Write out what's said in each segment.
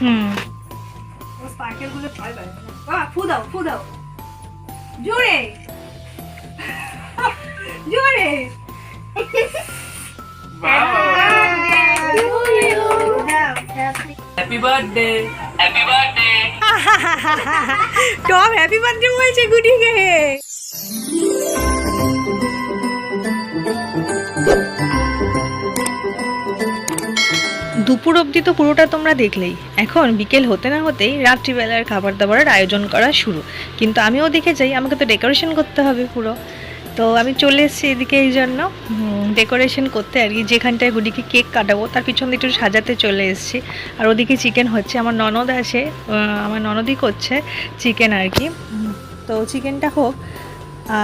হুম। স্পার্কেলগুলো ভয় পায়। বাবা ফু দাও ফু দাও। জোরে। জোরে। Happy birthday happy birthday Tom happy birthday বলছে গুডিকে দুপুর অবধি তো পুরোটা তোমরা দেখলেই। এখন বিকেল হতে না হতেই রাত্রিবেলার খাবার দাবারের আয়োজন করা শুরু। কিন্তু আমিও দেখে যাই, আমাকে তো ডেকোরেশন করতে হবে পুরো। তো আমি চলে এসেছি এদিকে এই জন্য। ডেকোরেশন করতে আর কি, যেখানটায় গুডিকে কেক কাটাবো, তার পিছন একটু সাজাতে চলে এসেছি। আর ওদিকে চিকেন হচ্ছে, আমার ননদ আছে আমার ননদই করছে চিকেন আর কি। তো চিকেনটা হোক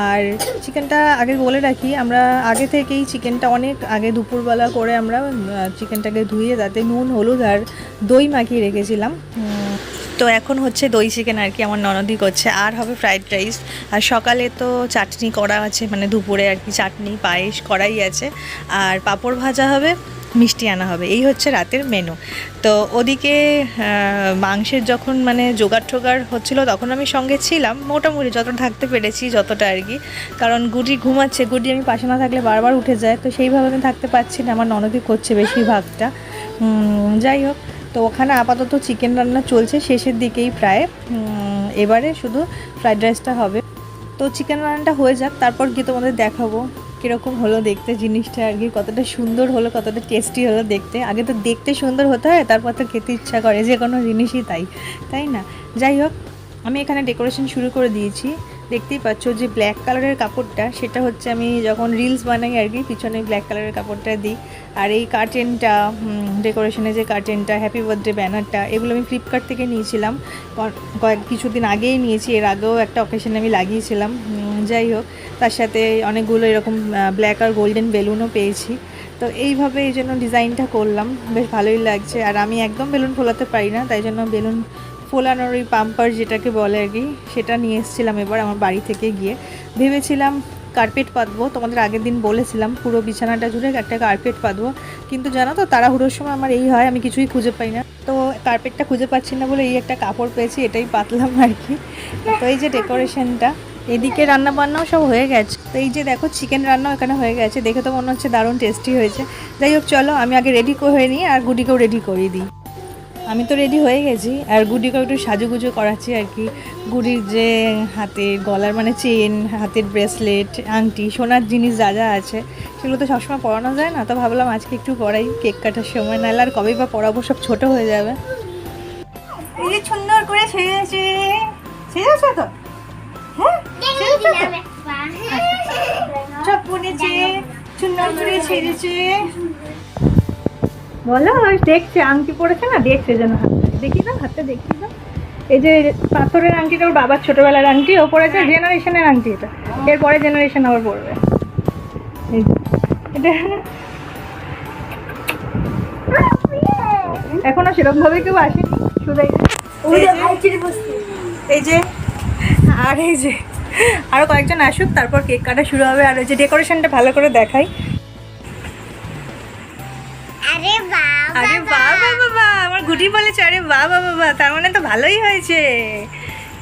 আর চিকেনটা আগে বলে রাখি, আমরা আগে থেকেই চিকেনটা অনেক আগে দুপুরবেলা করে আমরা চিকেনটাকে ধুয়ে তাতে নুন, হলুদ আর দই মাখিয়ে রেখেছিলাম। তো এখন হচ্ছে দই চিকেন আর কি আমার ননদি করছে। আর হবে ফ্রাইড রাইস। আর সকালে তো চাটনি করা আছে মানে দুপুরে আর কি চাটনি, পায়েস করাই আছে। আর পাঁপড় ভাজা হবে। মিষ্টি আনা হবে। এই হচ্ছে রাতের মেনু তো ওদিকে মাংসের যখন মানে জোগাড় টোগাড় হচ্ছিল, তখন আমি সঙ্গে ছিলাম। মোটামুটি যতটা থাকতে পেরেছি, যতটা আর কি। কারণ গুডি ঘুমাচ্ছে, গুডি আমি পাশে না থাকলে বারবার উঠে যায়। তো সেইভাবে আমি থাকতে পারছি না, আমার ননদি করছে বেশিরভাগটা। যাই হোক, তো ওখানে আপাতত চিকেন রান্না চলছে, শেষের দিকেই প্রায়। এবারে শুধু ফ্রাইড রাইসটা হবে। তো চিকেন রান্নাটা হয়ে যাক, তারপর গিয়ে তোমাদের দেখাবো। কীরকম হলো দেখতে জিনিসটা আর কি, কতটা সুন্দর হলো, কতটা টেস্টি হলো দেখতে। আগে তো দেখতে সুন্দর হতে হয়, তারপর তো খেতে ইচ্ছা করে, যে কোনো জিনিসই তাই তাই না? যাই হোক, আমি এখানে ডেকোরেশন শুরু করে দিয়েছি। দেখতেই পাচ্ছ যে ব্ল্যাক কালারের কাপড়টা, সেটা হচ্ছে আমি যখন রিলস বানাই আর কি, পিছনে ব্ল্যাক কালারের কাপড়টা দিই। আর এই কার্টেনটা ডেকোরেশনে যে কার্টেনটা হ্যাপি বার্থডে ব্যানারটা এগুলো আমি ফ্লিপকার্ট থেকে নিয়েছিলাম। কয়েক, কিছুদিন আগেই নিয়েছি, এর আগেও একটা অকেশনে আমি লাগিয়েছিলাম। যাই হোক, তার সাথে অনেকগুলো এরকম ব্ল্যাক আর গোল্ডেন বেলুনও পেয়েছি। তো এইভাবে এই জন্য ডিজাইনটা করলাম, বেশ ভালোই লাগছে। আর আমি একদম বেলুন ফোলাতে পারি না, তাই জন্য বেলুন ফোলানোর ওই পাম্পার যেটাকে বলে আর কি, সেটা নিয়ে এসেছিলাম এবার আমার বাড়ি থেকে গিয়ে। ভেবেছিলাম কার্পেট পাতবো, তোমাদের আগের দিন বলেছিলাম, পুরো বিছানাটা জুড়ে একটা কার্পেট পাতবো। কিন্তু জানো তো, তাড়াহুড়োর সময় আমার এই হয়, আমি কিছুই খুঁজে পাই না। তো কার্পেটটা খুঁজে পাচ্ছি না বলে এই একটা কাপড় পেয়েছি, এটাই পাতলাম আর কি। তো এই যে ডেকোরেশনটা এদিকে রান্না বান্নাও সব হয়ে গেছে। তো এই যে দেখো চিকেন রান্নাও এখানে হয়ে গেছে। দেখে তো মনে হচ্ছে দারুণ টেস্টি হয়েছে। যাই হোক, চলো, আমি আগে রেডি হয়ে নিই আর গুডিকেও রেডি করিয়ে দিই। আমি তো রেডি হয়ে গেছি আর গুডিকেও একটু সাজুগুজু করাচ্ছি আর কি। গুডির যে হাতের গলার মানে চেন হাতের ব্রেসলেট আংটি, সোনার জিনিস যা যা আছে, সেগুলো তো সবসময় পরানো যায় না। তো ভাবলাম আজকে একটু পরাই, কেক কাটার সময়, নাহলে আর কবেই বা পরাবো, সব ছোটো হয়ে যাবে। এই যে সুন্দর করে সেজেছে। সেজেছে তো? সেজেছে তো? সব পড়েছে সুন্দর করে ছেড়েছে। বলো দেখছে আংটি পড়েছে না? দেখছে যেন হাতে দেখি না হাতে দেখি না এই যে পাথরের আংটিটা ওর বাবার ছোটবেলার আংটি ও পড়েছে জেনারেশনের আংটি এটা। এরপরে জেনারেশন আবার পড়বে। এই যে, এটা এখনও সেরকম ভাবে কেউ আসেনি? শুধু এই যে আর এই যে আরও কয়েকজন আসুক তারপর কেক কাটা শুরু হবে। আর ওই যে ডেকোরেশনটা ভালো করে দেখাই। আরে বাবা আরে বাবা বাবা আমার গুটি বলেছে আরে বাবা বাবা তার মানে তো ভালোই হয়েছে।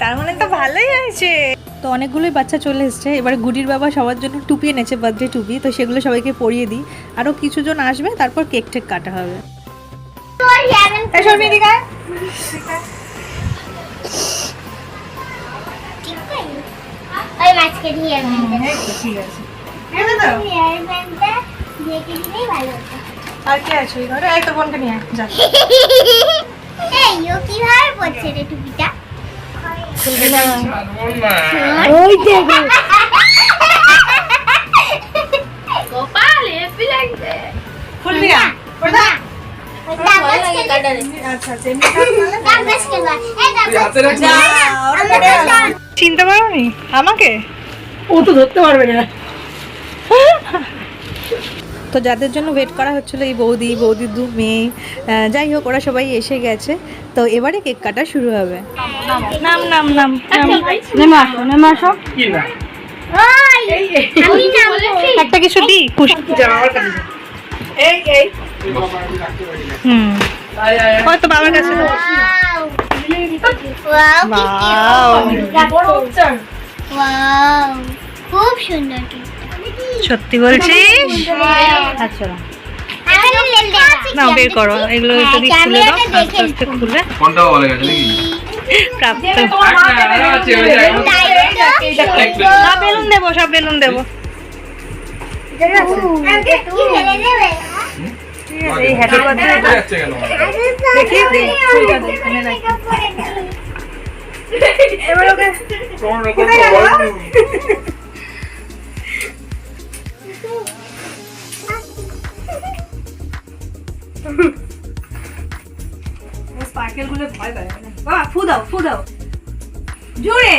তার মানে তো ভালোই হয়েছে। তো অনেকগুলোই বাচ্চা চলে এসছে। এবার গুডির বাবা সবার জন্য টুপি এনেছে বার্থডে টুপি। তো সেগুলো সবাইকে পরিয়ে দিই। আরও কিছুজন আসবে তারপর কেক টেক কাটা হবে। তোর যাবেন এই শর্মি এদিকে আয়। ওই মাছকে দিয়ে ব্যান্ডটা ঠিক আছে। এনে দাও। হেয়ার ব্যান্ডটা ঢেকে দিলেই ভালো হতো? আর কে আছে ওই ঘরে? এই তো বোনকে নিয়ে যা। এই ও কীভাবে পড়ছে রে টুপিটা? ওই দেখো পড়ে। চিনতে পারোনি? আমাকে? ও তো ধরতে পারবে না। তো যাদের জন্য ওয়েট করা হচ্ছিল এই বৌদি বৌদি দু মেয়ে যাই হোক ওরা সবাই এসে গেছে। তো এবারে কেক কাটা শুরু হবে। নাম নাম নাম নেমে। আসো নেমে আসো। কি না ওই আমি নামবো একটা কিছু দিই খুশি। এই এই। হুম। হয়তো বাবার কাছে তো ওয়াও Wow. খুব সুন্দর সত্যি বলছিস? আচ্ছা। না বের করো। এগুলো যদি খুলে দাও আস্তে আস্তে খুলে। কোনটা বলে গেছে নাকি? প্রাপ্ত। একটা আরও আছে ওই যে সব বেলুন দেবো সব বেলুন দেবো। এই হ্যাপি বার্থডে যাচ্ছে কেন? দেখি দে ফুলটা রাখি এবার ওকে কোন রকম স্পার্কেলগুলো? ভয় পায় বাবা ফু দাও ফু দাও। জোরে।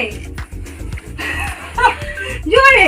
জোরে।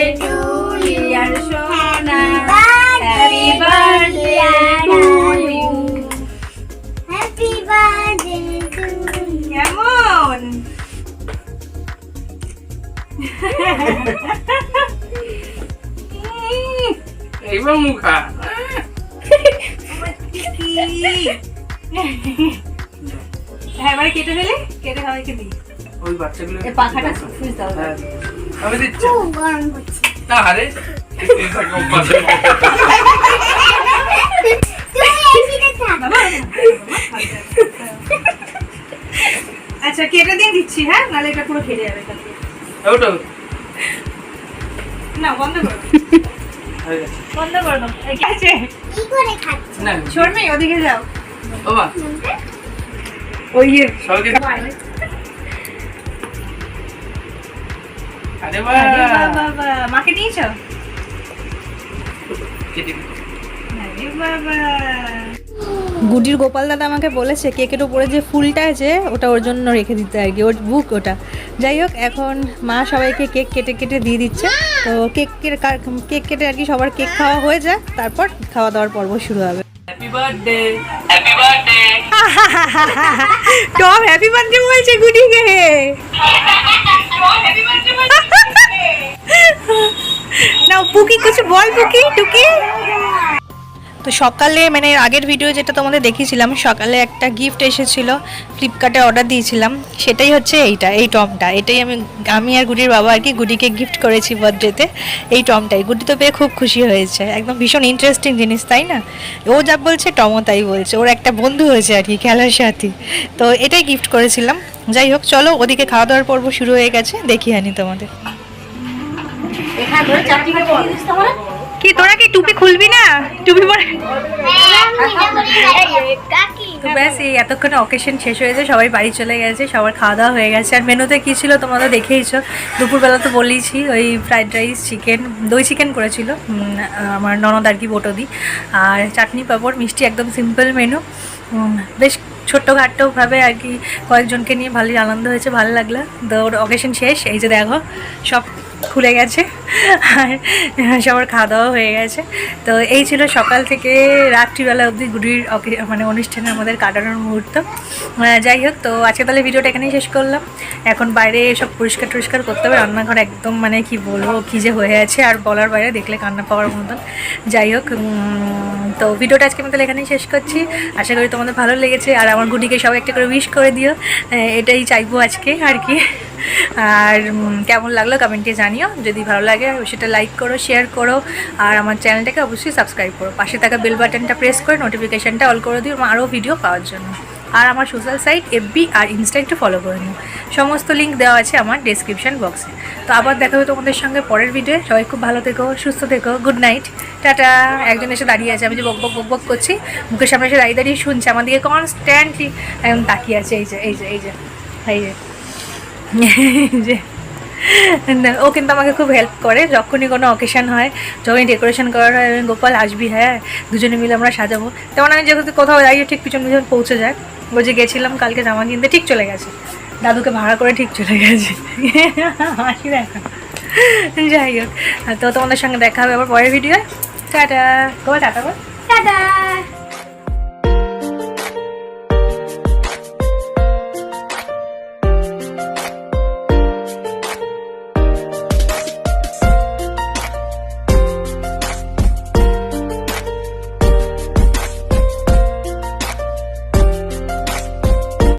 এইবার মুখা। হ্যাঁ এবারে কেটে দিলে কেটে সবাইকে দিই। ওই বাচ্চাগুলো পাখাটা সুইচ দাও হ্যাঁ, আমি দিচ্ছি। গরম হচ্ছে না আরে আচ্ছা কেটে দিয়ে দিচ্ছি হ্যাঁ? নাহলে এটা পুরো ফেটে যাবে। ওটা না বন্ধ করো বন্ধ করো কি আছে? কি করে খাচ্ছ? না শর্মি ওদিকে যাও। বাবা। ওই সবাইকে আরে বাবা। মাকে নিয়েছো? কেটে দিই। আরে বাবা। গুডির গোপাল দাদা আমাকে বলেছে কেকের উপরে যে ফুলটা আছে ওটা ওর জন্য রেখে দিতে আর কি ওর বুক ওটা। যাই হোক এখন মা সবাইকে কেক কেটে কেটে দিয়ে দিচ্ছে। তো কেক কেক কেটে আর কি সবার কেক খাওয়া হয়ে যায় তারপর খাওয়া দাওয়ার পর্ব শুরু হবে। টম হ্যাপি বার্থডে বলছে গুডিকে। না পুকি কিছু বল পুকি টুকি। তো সকালে মানে আগের ভিডিও যেটা তোমাদের দেখিয়েছিলাম, সকালে একটা গিফট এসেছিল ফ্লিপকার্টে অর্ডার দিয়েছিলাম। সেটাই হচ্ছে এইটা, এই টমটা এটাই আমি আমি আর গুডির বাবা আর কি গুডিকে গিফট করেছি বার্থডেতে এই টমটাই গুডি তো পেয়ে খুব খুশি হয়েছে। একদম ভীষণ ইন্টারেস্টিং জিনিস, তাই না? ও যা বলছে, টমও তাই বলছে। ওর একটা বন্ধু হয়েছে আর কি, খেলার সাথী। তো এটাই গিফট করেছিলাম। যাই হোক, চলো ওদিকে খাওয়া দাওয়ার পর্ব শুরু হয়ে গেছে। দেখি আনি তোমাদের। কি, তোরা কি টুপি খুলবি না? টুপি পরে ব্যাস, এই এতক্ষণে অকেশন শেষ হয়েছে, সবাই বাড়ি চলে গেছে, সবার খাওয়া দাওয়া হয়ে গেছে। আর মেনুতে কী ছিল তোমরা তো দেখেইছো। দুপুরবেলা তো বলেইছি, ওই ফ্রাইড রাইস চিকেন দই চিকেন করেছিল আমার ননদ আর কি বটদি আর চাটনি পাঁপড়, মিষ্টি, একদম সিম্পল মেনু বেশ ছোট্টখাট্টোভাবে আর কি কয়েকজনকে নিয়ে ভালোই আনন্দ হয়েছে, ভালো লাগল। তো ওর অকেশন শেষ, এই যে দেখো, সব খুলে গেছে আর সবার খাওয়া দাওয়া হয়ে গেছে। তো এই ছিল সকাল থেকে রাত্রিবেলা অবধি গুডির মানে অনুষ্ঠানে আমাদের কাটানোর মুহূর্ত। যাই হোক, তো আজকে তাহলে ভিডিওটা এখানেই শেষ করলাম। এখন বাইরে সব পরিষ্কার টরিষ্কার করতে হবে, রান্নাঘর একদম মানে কি বলব, কী যে হয়ে আছে আর বলার বাইরে দেখলে কান্না পাওয়ার মতন। যাই হোক তো ভিডিওটা আজকে আমি তাহলে এখানেই শেষ করছি। আশা করি তোমাদের ভালো লেগেছে, আর আমার গুডিকে সবাই একটা করে উইশ করে দিও। এটাই চাইব আজকে আর কি। আর কেমন লাগল কমেন্টে জানিও। যদি ভালো লাগে সেটা লাইক করো শেয়ার করো, আর আমার চ্যানেলটাকে অবশ্যই সাবস্ক্রাইব করো। পাশে থাকা বেল বাটনটা প্রেস করে নোটিফিকেশানটা অল করে দিও, আরও ভিডিও পাওয়ার জন্য। আর আমার সোশ্যাল সাইট এফবি আর ইনস্টা একটু ফলো করে নিও। সমস্ত লিঙ্ক দেওয়া আছে আমার ডিসক্রিপশান বক্সে তো আবার দেখা হবে তোমাদের সঙ্গে পরের ভিডিও সবাই খুব ভালো থেকো, সুস্থ থেকো গুড নাইট টাটা। একজন এসে দাঁড়িয়ে আছে, আমি যে বক বক বক বক করছি, মুখের সামনে এসে দাঁড়িয়ে দাঁড়িয়ে শুনছে আমার দিকে কনস্ট্যান্টলি একদম তাকিয়ে আছে এই যে এই যে এই যে। এই যে। ও কিন্তু আমাকে খুব হেল্প করে যখনই কোনো অকেশন হয় যখনই ডেকোরেশন করার হয় আমি, গোপাল আসবি হ্যাঁ দুজনে মিলে আমরা সাজাবো। তেমন আমি যেহেতু কোথাও দাঁড়িয়ে ঠিক পিছন পিছন পৌঁছে যায় বলছে গেছিলাম কালকে জামা কিনতে ঠিক চলে গেছে। দাদুকে ভাড়া করে ঠিক চলে গেছে। হাসি দেখা যাই হোক তো তোমাদের সঙ্গে দেখা হবে আবার পরের ভিডিও টাটা। তোমার টাটা বল। টাটা।